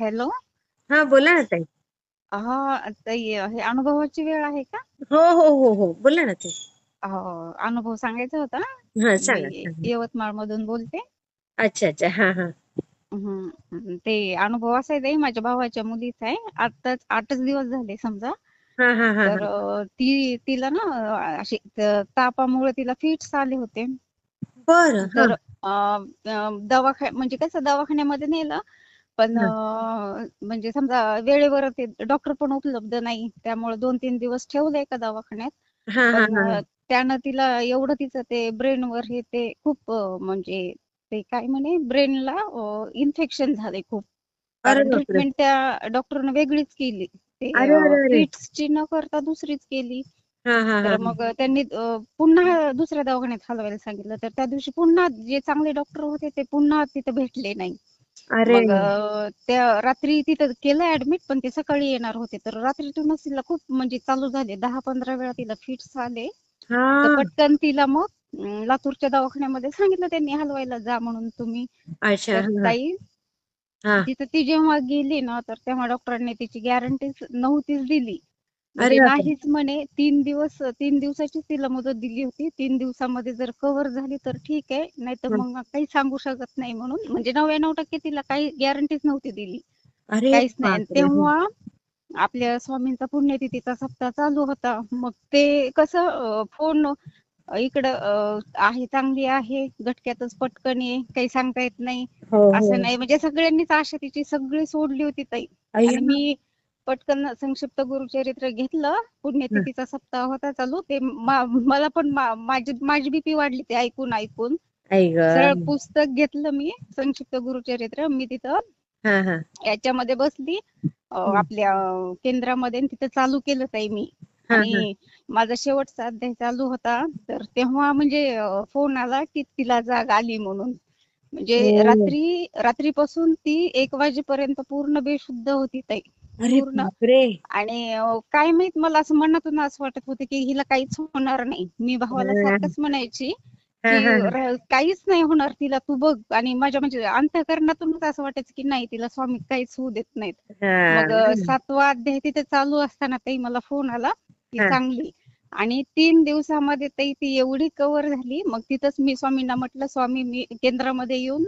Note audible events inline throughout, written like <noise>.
Hello? हा बोला ना ताई. हा ताई हे अनुभवाची वेळ आहे का? हो हो हो हो बोला ना ताई. हो अनुभव सांगायचा होता हा सांगा यवतमाळ मधून बोलते. अच्छा अच्छा हा हा. हम्म. ते अनुभव असा आहे ताई माझ्या भावाच्या मुलीचा आहे. आताच आठच दिवस झाले समजा. हा हा हा तर हा. अ, ती तिला ना अ, अशी त- तापामुळे तिला फिट्स आले होते. बरं हा. तर दवाखा म्हणजे कसं दवाखान्यामध्ये नेलं पण म्हणजे समजा वेळेवर ते डॉक्टर पण उपलब्ध नाही. त्यामुळे दोन तीन दिवस ठेवले एका दवाखान्यात. त्यानं तिला एवढं तिचं ते ब्रेनवर हे ते खूप म्हणजे ते काय म्हणे ब्रेनला इन्फेक्शन झाले खूप. ट्रीटमेंट त्या डॉक्टरने वेगळीच केली. ते फिट्सची न करता दुसरीच केली. तर मग त्यांनी पुन्हा दुसऱ्या दवाखान्यात हलवायला सांगितलं. तर त्या दिवशी पुन्हा जे चांगले डॉक्टर होते ते पुन्हा तिथं भेटले नाही. अरे. मग अ, त्या रात्री तिथं केलं ऍडमिट पण ते सकाळी येणार होते. तर रात्रीतूनच तिला खूप म्हणजे चालू झाले. दहा पंधरा वेळा तिला फिट्स आले. हा. तर पटकन तिला मग अं, लातूरच्या दवाखान्यामध्ये सांगितलं त्यांनी हलवायला जा म्हणून तुम्ही. अच्छा तर हा. ताई हा. तिथं ती जेव्हा गेली ना तर तेव्हा डॉक्टरांनी तिची गॅरंटीच नव्हतीच दिली. अरे म्हणजे बापरे. नाहीच म्हणे तीन दिवस तीन दिवसाचीच तिला मुदत दिली होती. तीन दिवसामध्ये जर कव्हर झाली तर ठीक आहे. नाही तर हा. मग काही सांगू शकत नाही म्हणून. म्हणजे नव्याण्णव टक्के तिला काही गॅरंटीच नव्हती दिली. अरे काहीच नाही. तेव्हा आपल्या स्वामींचा पुण्यतिथीचा सप्ताह चालू होता. मग ते कसं फोन इकडं आहे चांगली आहे. झटक्यातच पटकन ये. काही सांगता येत नाही. हो हो. असं नाही. म्हणजे सगळ्यांनीच आशा तिची सगळी सोडली होती ताई. आणि मी पटकन संक्षिप्त गुरुचरित्र घेतलं. पुण्यतिथीचा सप्ताह होता चालू. ते मला पण माझी माझी बीपी वाढली ते ऐकून ऐकून. सरळ पुस्तक घेतलं मी संक्षिप्त गुरुचरित्र. मी तिथं याच्यामध्ये बसली. आपल्या केंद्रामध्ये तिथं चालू केलं ताई मी. आणि माझा शेवटचा अध्याय चालू होता. तर तेव्हा म्हणजे फोन आला की तिला जाग आली म्हणून. म्हणजे हो. रात्री रात्रीपासून ती एक वाजेपर्यंत पूर्ण बेशुद्ध होती ताई. अरे पूर्ण. बापरे. आणि अ, काय माहीत मला असं मनातून असं वाटत होतं की हिला काहीच होणार नाही. मी भावाला हा. सारखंच म्हणायची हा की हा र- काहीच नाही होणार तिला तू बघ. आणि माझ्या म्हणजे अंतःकरणातूनच असं वाटायचं की नाही तिला स्वामी काहीच होऊ देत नाहीत. मग अ, सातवा अध्याय तिथे चालू असताना ताई मला फोन आला की हा. चांगली आणि तीन दिवसामध्ये ताई ती एवढी कव्हर झाली मग तिथंच मी स्वामींना म्हटलं स्वामी मी केंद्रामध्ये येऊन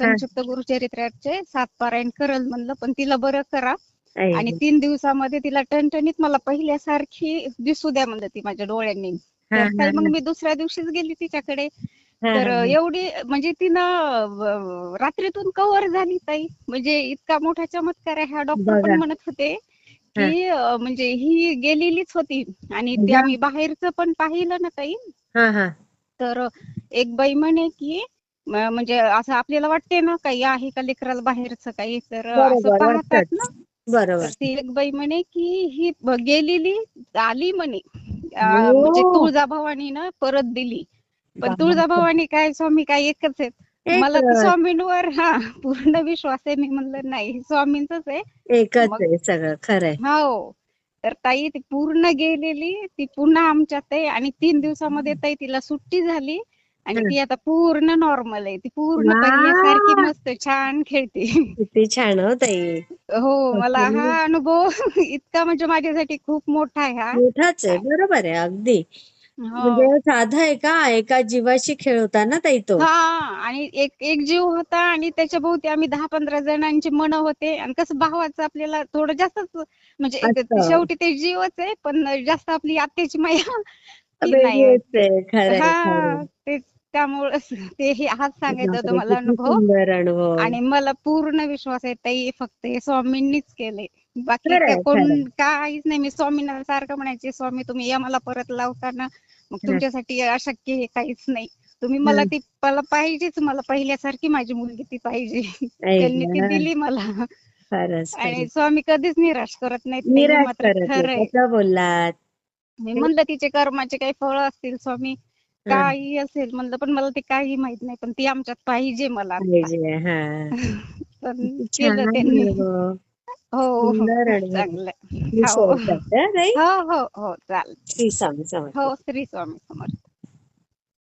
संक्षिप्त गुरुचरित्राचे सात पारायण करल म्हणलं पण तिला बरं करा. आणि. तीन दिवसामध्ये तिला टणटणीत मला पहिल्यासारखी दिसू द्या म्हणलं ती माझ्या डोळ्यांनी. तर मग मी दुसऱ्या दिवशीच गेली तिच्याकडे. तर. एवढी म्हणजे तिनं रात्रीतून कव्हर झाली ताई. म्हणजे इतका मोठा चमत्कार आहे ह्या डॉक्टर पण म्हणत होते की म्हणजे ही गेलेलीच होती आणि ते बघा आम्ही बाहेरचं पण पाहिलं ना ताई. हा हा. तर एक बाई म्हणे की म्हणजे असं आपल्याला वाटते ना काही आहे का लेकराला बाहेरचं काही? तर असं पाहतात ना तर बरोबर. ती एक बाई म्हणे की ही गेलेली आली म्हणे. अं, म्हणजे हो तुळजाभवानीनं परत दिली. पण तुळजाभवानी काय स्वामी काय एकच आहेत. मला तर एकच. स्वामींवर हा पूर्ण विश्वास आहे मी म्हणलं नाही स्वामींचच आहे. एकच मग आहे सगळं खरंय. हो. तर ताई ती पूर्ण गेलेली ती पुन्हा आमच्यात आहे आणि तीन दिवसामध्ये ताई तिला सुट्टी झाली. आणि. ती आता पूर्ण नॉर्मल आहे. ती पूर्ण पहिल्यासारखी मस्त छान खेळते. किती छान हो ताई. हो मला हा अनुभव <laughs> इतका म्हणजे माझ्यासाठी खूप मोठा आहे हा. मोठाच आहे. बरोबर आहे अगदी. हो. म्हणजे साधा आहे का एका जीवाशी खेळ होता ना ताई तो? हा आणि एक एक जीव होता आणि त्याच्या भोवती आम्ही दहा पंधरा जणांची मन होते. आणि कसं भावाचं आपल्याला थोडं जास्तच म्हणजे शेवटी ते जीवच आहे पण जास्त आपली आत्याची माया ती नाही वेगळीच आहे. हा तेच. त्यामुळे ते हे हाच सांगायचा होता मला अनुभव. आणि मला पूर्ण विश्वास आहे ताई फक्त हे स्वामींनीच केले बाकी खरंय खरंय कोण काहीच नाही मी स्वामींना सारखं म्हणायचे स्वामी तुम्ही या मला परत लावताना. मग तुमच्यासाठी अशक्य हे काहीच नाही. तुम्ही मला. ती मला पाहिजेच मला पहिल्यासारखी माझी मुलगी ती पाहिजे. त्यांनी ती दिली मला. आणि स्वामी कधीच निराश करत नाहीत मात्र करत नाही. खरं आहे कसं बोललात? मी म्हणलं तिचे कर्माचे काही फळ असतील स्वामी. काही असेल म्हणलं पण मला ते काही माहीत नाही पण ती आमच्यात पाहिजे मला पाहिजे हा. <laughs> पण केलं त्यांनी. हो हो अनुभव चांगलं हो. हं, हो हो हो चालेल. श्री स्वामी समर्थ हो श्री स्वामी समर्थ